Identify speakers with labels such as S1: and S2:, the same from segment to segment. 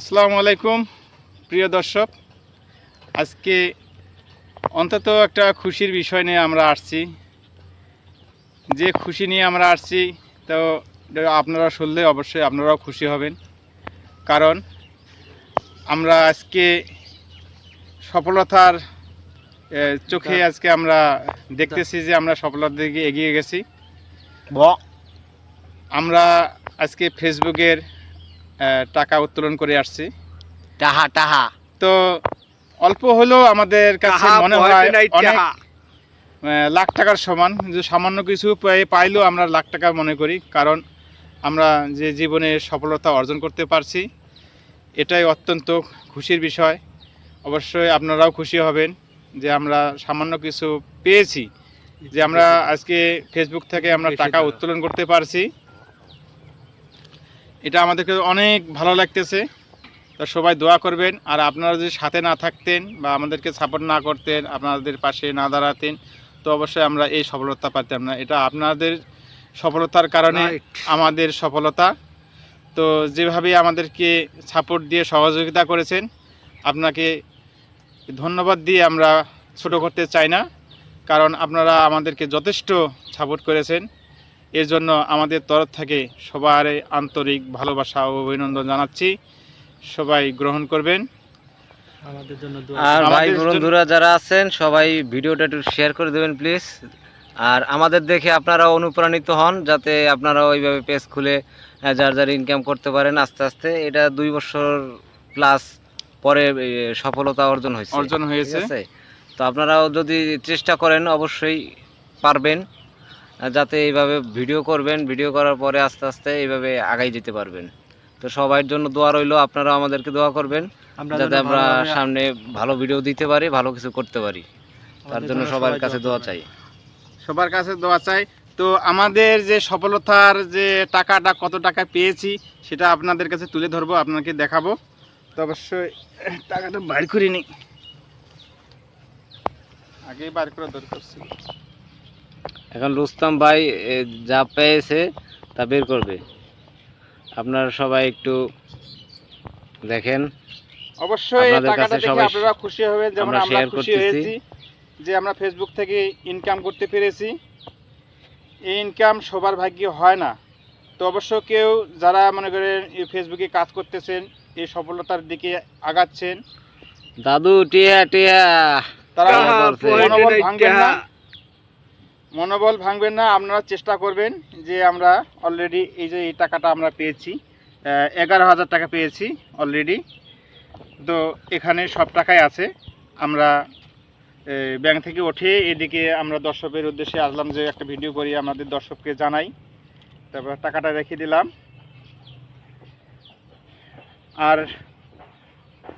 S1: আসসালামু আলাইকুম প্রিয় দর্শক। আজকে অন্তত একটা খুশির বিষয় নিয়ে আমরা আসছি। যে খুশি নিয়ে আমরা আসছি তো আপনারা শুনলে অবশ্যই আপনারাও খুশি হবেন। কারণ আমরা আজকে সফলতার চোখে আজকে আমরা দেখতেছি যে আমরা সফলতার দিকে এগিয়ে গেছি। আমরা আজকে ফেসবুকের টাকা উত্তোলন করে আসছি।
S2: টাহা টাহা।
S1: তো অল্প হলেও আমাদের কাছে মনে হয় অনেক লাখ টাকার সমান। যে সামান্য কিছু পাইলেও আমরা লাখ টাকা মনে করি কারণ আমরা যে জীবনে সফলতা অর্জন করতে পারছি এটাই অত্যন্ত খুশির বিষয়। অবশ্যই আপনারাও খুশি হবেন যে আমরা সামান্য কিছু পেয়েছি যে আমরা আজকে ফেসবুক থেকে আমরা টাকা। উত্তোলন করতে পারছি। এটা আমাদেরকে অনেক ভালো লাগতেছে। তো সবাই দোয়া করবেন। আর আপনারা যদি সাথে না থাকতেন বা আমাদেরকে সাপোর্ট না করতেন আপনাদের পাশে না দাঁড়াতেন তো অবশ্যই আমরা এই সফলতা পাইতাম না। এটা আপনাদের সফলতার কারণে আমাদের সফলতা। তো যেভাবে আমাদেরকে সাপোর্ট দিয়ে সহযোগিতা করেছেন আপনাকে ধন্যবাদ দিয়ে আমরা ছোট করতে চাই না। কারণ আপনারা আমাদেরকে যথেষ্ট সাপোর্ট করেছেন। এর জন্য আমাদের তরফ থেকে সবার আন্তরিক ভালোবাসা ও অভিনন্দন জানাচ্ছি। সবাই গ্রহণ করবেন।
S3: আর ভাই বন্ধুরা যারা আছেন সবাই ভিডিওটা একটু শেয়ার করে দেবেন প্লিজ আর আমাদের দেখে আপনারা অনুপ্রাণিত হন যাতে আপনারা ওইভাবে পেজ খুলে যার যার ইনকাম করতে পারেন আস্তে আস্তে। এটা দুই বছর প্লাস পরে সফলতা অর্জন হয়েছে।
S1: অর্জন হয়েছে।
S3: তো আপনারাও যদি চেষ্টা করেন অবশ্যই পারবেন। যাতে এইভাবে ভিডিও করবেন ভিডিও করার পরে আস্তে আস্তে এইভাবে আগাই যেতে পারবেন। তো সবার জন্য দোয়া রইল আপনারা আমাদেরকে দোয়া করবেন যাতে আমরা সামনে ভালো ভিডিও দিতে পারি ভালো কিছু করতে পারি। তার জন্য সবার কাছে দোয়া চাই।
S1: সবার কাছে দোয়া চাই। তো আমাদের যে সফলতার যে টাকাটা কত টাকা পেয়েছি সেটা আপনাদের কাছে তুলে ধরবো আপনাকে দেখাবো। তো অবশ্যই টাকাটা বাইর করে নিই। আগেই বাইর করে দরকার ছিল।
S3: এখন রুস্তাম ভাই যা পেয়েছে তা বের করবে। আপনারা সবাই একটু দেখেন।
S1: অবশ্যই টাকাটা দেখে আপনারা খুশি হবেন। যেমন
S3: আমরা
S1: খুশি হয়েছি যে আমরা ফেসবুক থেকে ইনকাম করতে পেরেছি। এই ইনকাম সবার ভাগ্যে হয় না। তো অবশ্য কেউ যারা মনে করেন এই ফেসবুকে কাজ করতেছেন এই সফলতার দিকে আগাচ্ছেন
S3: দাদু টিয়া টিয়া।
S1: তারা ভাঙবেন না। মনোবল ভাঙবেন না, আপনারা চেষ্টা করবেন যে আমরা অলরেডি এই যে এই টাকাটা আমরা পেয়েছি এগারো হাজার টাকা পেয়েছি অলরেডি তো এখানে সব টাকাই আছে। আমরা ব্যাংক থেকে উঠে এদিকে আমরা দর্শকের উদ্দেশ্যে আসলাম যে একটা ভিডিও করি, আমাদের দর্শককে জানাই। তারপর টাকাটা রেখে দিলাম। আর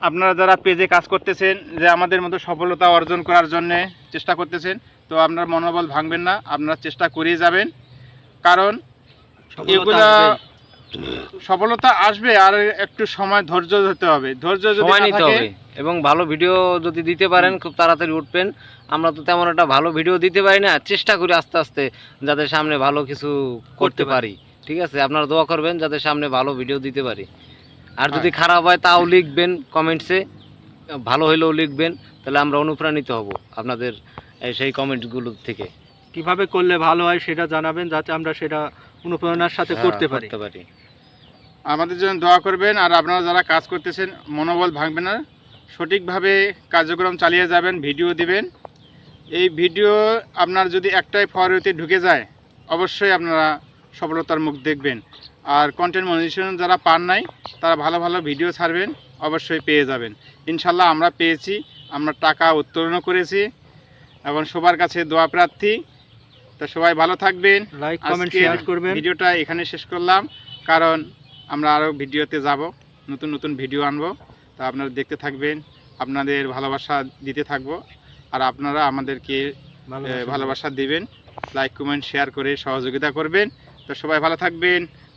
S1: আপনারা যারা পেজে কাজ করতেছেন যে আমাদের মতো সফলতা অর্জন করার জন্য চেষ্টা করতেছেন তো আপনার মনোবল ভাঙবেন না আপনারা চেষ্টা করেই যাবেন। কারণ এগুলা সফলতা আসবে আর একটু সময় ধৈর্য ধরতে হবে। ধৈর্য
S3: সময় নিতে হবে এবং ভালো ভিডিও যদি দিতে পারেন খুব তাড়াতাড়ি উঠবেন। আমরা তো তেমন একটা ভালো ভিডিও দিতে পারি না চেষ্টা করি আস্তে আস্তে যাতে সামনে ভালো কিছু করতে পারি। ঠিক আছে? আপনারা দোয়া করবেন যাতে সামনে ভালো ভিডিও দিতে পারি। আর যদি
S1: হ্যাঁ।
S3: খারাপ হয় তাও লিখবেন কমেন্টসে ভালো হলেও লিখবেন তাহলে আমরা অনুপ্রাণিত হব আপনাদের সেই কমেন্টসগুলো থেকে।
S2: কীভাবে করলে ভালো হয় সেটা জানাবেন যাতে আমরা সেটা অনুপ্রেরণার সাথে
S3: হ্যাঁ,
S2: করতে পারি।
S3: করতে পারি।
S1: আমাদের জন্য দোয়া করবেন আর আপনারা যারা কাজ করতেছেন মনোবল ভাঙবেন না। সঠিকভাবে কার্যক্রম চালিয়ে যাবেন ভিডিও দিবেন। এই ভিডিও আপনার যদি একটাই ফরওয়েতে ঢুকে যায় অবশ্যই আপনারা সফলতার মুখ দেখবেন। আর কন্টেন্ট মনিটেশন যারা পান নাই তারা ভালো ভালো ভিডিও ছাড়বেন অবশ্যই পেয়ে যাবেন। ইনশাল্লাহ আমরা পেয়েছি আমরা টাকা উত্তোলনও করেছি এবং সবার কাছে দোয়া প্রার্থী। তো সবাই ভালো থাকবেন।
S2: লাইক কমেন্ট শেয়ার করবেন।
S1: ভিডিওটা এখানে শেষ করলাম কারণ আমরা আরও ভিডিওতে যাব নতুন নতুন ভিডিও আনব। তা আপনারা দেখতে থাকবেন আপনাদের ভালোবাসা দিতে থাকব আর আপনারা আমাদেরকে
S2: ভালোবাসা
S1: দিবেন। লাইক কমেন্ট শেয়ার করে সহযোগিতা করবেন। তো সবাই ভালো থাকবেন।